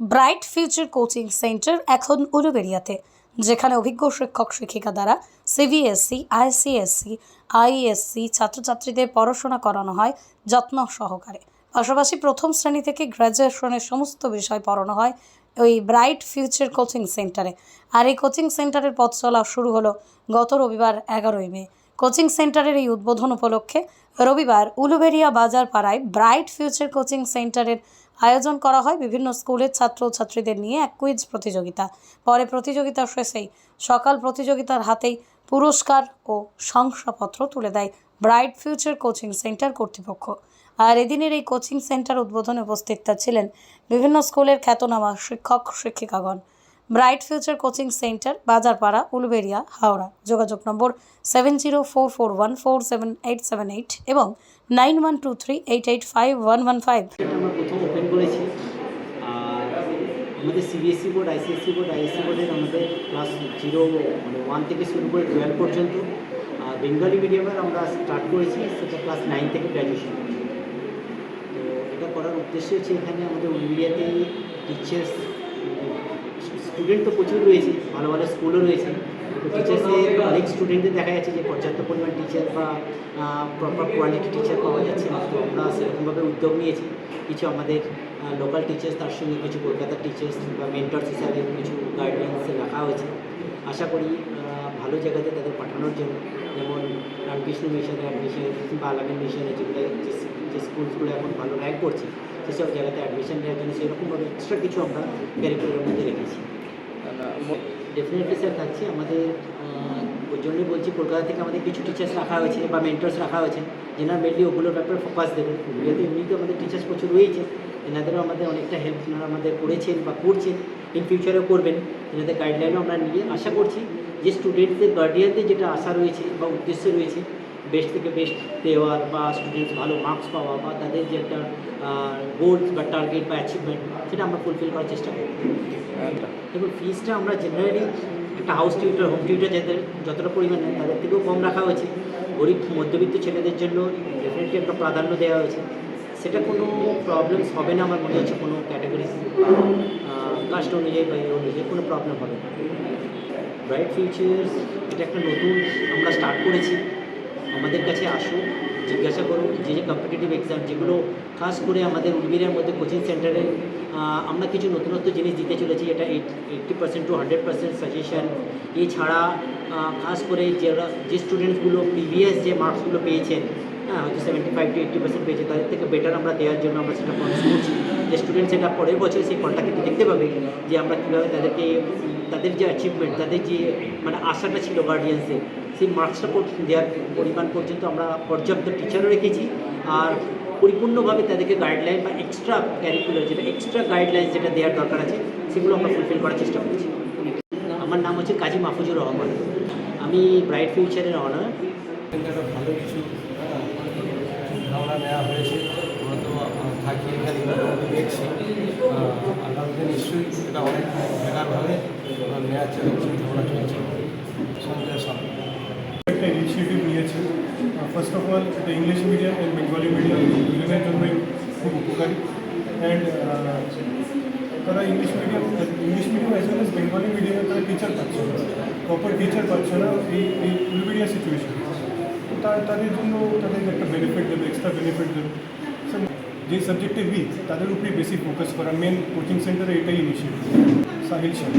Bright future coaching centre এখন উলুবেড়িয়াতে, যেখানে অভিজ্ঞ শিক্ষক শিক্ষিকা দ্বারা সিবিএসসি আইসিএসসি আইএসসি ছাত্রছাত্রীদের পড়াশোনা করানো হয় যত্ন সহকারে। পাশাপাশি প্রথম শ্রেণি থেকে গ্র্যাজুয়েশনের সমস্ত বিষয় পড়ানো হয় ওই ব্রাইট ফিউচার কোচিং সেন্টারে। আর এই কোচিং সেন্টারের পথ চলা শুরু হলো গত রবিবার এগারোই মে। কোচিং সেন্টারের এই উদ্বোধন উপলক্ষে রবিবার উলুবেরিয়া বাজার পাড়ায় ব্রাইট ফিউচার কোচিং সেন্টারের আয়োজন করা হয় বিভিন্ন স্কুলের ছাত্র ছাত্রীদের নিয়ে এক কুইজ প্রতিযোগিতা। পরে প্রতিযোগিতা শেষেই সকাল প্রতিযোগিতার হাতেই পুরস্কার ও শংসাপত্র তুলে দেয় ব্রাইট ফিউচার কোচিং সেন্টার কর্তৃপক্ষ। আর এদিনের এই কোচিং সেন্টার উদ্বোধনে উপস্থিত ছিলেন বিভিন্ন স্কুলের খ্যাতনামা শিক্ষক, শিক্ষিকাগণ। Bright future coaching centre, Bazarpara, Uluberia, Howrah. যোগাযোগ নম্বর seven zero four four one four seven eight seven eight এবং nine one two three eight eight five one one five এটা আমরা প্রথম ওপেন করেছি আর আমাদের CBSE board ICSE board ISC বোর্ডের আমাদের ক্লাস জিরো মানে ওয়ান থেকে শুরু করে টুয়েলভ পর্যন্ত আর বেঙ্গলি মিডিয়ামের আমরা স্টার্ট করেছি, সেটা ক্লাস নাইন থেকে গ্র্যাজুয়েশন তো এটা করার উদ্দেশ্য হচ্ছে এখানে আমাদের ইন্ডিয়াতে টিচার্স স্টুডেন্ট তো প্রচুর রয়েছে, ভালো ভালো স্কুলও রয়েছে। তো টিচার্সের অনেক স্টুডেন্টদের দেখা যাচ্ছে যে পর্যাপ্ত পরিমাণ টিচার বা প্রপার কোয়ালিটি টিচার পাওয়া যাচ্ছে না। তো আমরা সেরকমভাবে উদ্যোগ নিয়েছি। কিছু আমাদের লোকাল টিচার্স তার সঙ্গে কিছু কলকাতার টিচার্স বা মেন্টর্স হিসাবে কিছু গাইডলাইন্স রাখা হয়েছে। আশা করি ভালো জায়গাতে তাদের পাঠানোর জন্য যেমন রামকৃষ্ণ মিশনে অ্যাডমিশন বা আলামিন মিশনে যেগুলো যে স্কুলসগুলো এখন ভালো র্যাঙ্ক করছে সেসব জায়গাতে অ্যাডমিশন নেওয়ার জন্য সেরকমভাবে এক্সট্রা কিছু আমরা ক্যারিকুলারের মধ্যে রেখেছি। ডেফিনেটলি স্যার থাকছে। আমাদের ওই জন্যই বলছি কলকাতা থেকে আমাদের কিছু টিচার্স রাখা হয়েছে বা মেন্টার্স রাখা হয়েছে যেনারা মেনলি ওগুলোর ব্যাপারে ফোকাস দেবেন যেহেতু এমনিতে আমাদের টিচার্স প্রচুর রয়েছে এনাদেরও আমাদের অনেকটা হেল্প আমাদের করেছেন বা করছেন ইন ফিউচারেও করবেন। এনাদের গাইডলাইনও আমরা নিয়ে আশা করছি যে স্টুডেন্টদের গার্ডিয়ানদের যেটা আশা রয়েছে বা উদ্দেশ্য রয়েছে বেস্ট থেকে বেস্ট দেওয়ার বা স্টুডেন্টস ভালো মার্কস পাওয়া বা তাদের যে একটা গোলস বা টার্গেট বা অ্যাচিভমেন্ট সেটা আমরা ফুলফিল করার চেষ্টা করব। দেখুন ফিজটা আমরা জেনারেলি একটা হাউস টিউটার হোম টিউটার যাদের যতটা পরিমাণ তাদের থেকেও কম রাখা হয়েছে। গরিব, মধ্যবিত্ত ছেলেদের জন্য ডেফিনেটলি একটা প্রাধান্য দেওয়া হয়েছে। সেটা কোনো প্রবলেমস হবে না আমার মনে হচ্ছে কোনো ক্যাটাগরি কাস্ট অনুযায়ী বা অনুযায়ী কোনো প্রবলেম হবে না। ব্রাইট ফিউচার্স এটা একটা নতুন আমরা স্টার্ট করেছি। আমাদের কাছে আসো, জিজ্ঞাসা করো, যে যে কম্পিটিটিভ এক্সাম যেগুলো খাস করে আমাদের উলবিরের মধ্যে কোচিং সেন্টারে আমরা কিছু নতুনত্ব জিনিস দিতে চলেছি, এটা eighty percent to hundred percent suggestion এছাড়া খাস করে যারা, যে স্টুডেন্টসগুলো প্রিভিয়াস যে মার্কসগুলো পেয়েছেন হয়তো seventy five to eighty percent পেয়েছে। তাদের থেকে বেটার আমরা দেওয়ার জন্য আমরা সেটা প্রমিস করছি। যে স্টুডেন্ট সেটা পরের বছর সেই ফলটা কিন্তু দেখতে পাবে যে আমরা কীভাবে তাদেরকে, তাদের যে অ্যাচিভমেন্ট তাদের যে মানে আশাটা ছিল গার্ডিয়ানসের সেই মার্কসটা দেওয়ার পরিমাণ পর্যন্ত আমরা পর্যাপ্ত টিচারও রেখেছি। আর পরিপূর্ণভাবে তাদেরকে গাইডলাইন বা এক্সট্রা ক্যারিকুলার যেটা এক্সট্রা গাইডলাইন যেটা দেওয়ার দরকার আছে, সেগুলো আমরা ফুলফিল করার চেষ্টা করছি। আমার নাম হচ্ছে কাজী মাহফুজুর রহমান। আমি ব্রাইট ফিউচারের অনার ভালো কিছু আহ, ধারণা নেওয়া হয়েছে আমরা তো আহ, থাকি এখানে মোটামুটি দেখছি আহ, আগামীতে নিশ্চয়ই এটা অনেক বেকারভাবে নেওয়ার চিন্তা ভাবনা চলছে সঞ্জয় সামনে একটা ইনিশিয়েটিভ নিয়েছে ফার্স্ট অফ অল এটা English medium and Bengali medium দুজনের জন্যই খুব উপকারী অ্যান্ড তারা English medium English medium as well as Bengali মিডিয়ামে তারা টিচার পাচ্ছে না প্রপার টিচার পাচ্ছে না এই এই উলবেরিয়া সিচুয়েশন তা তাদের জন্য তাদের একটা বেনিফিট দেবে এক্সট্রা বেনিফিট দেবে So, যে সাবজেক্টে উইক তাদের উপরে বেশি ফোকাস করা। মেন কোচিং সেন্টারে এটাই ইনিশিয়েটিভ সাহিল শাহ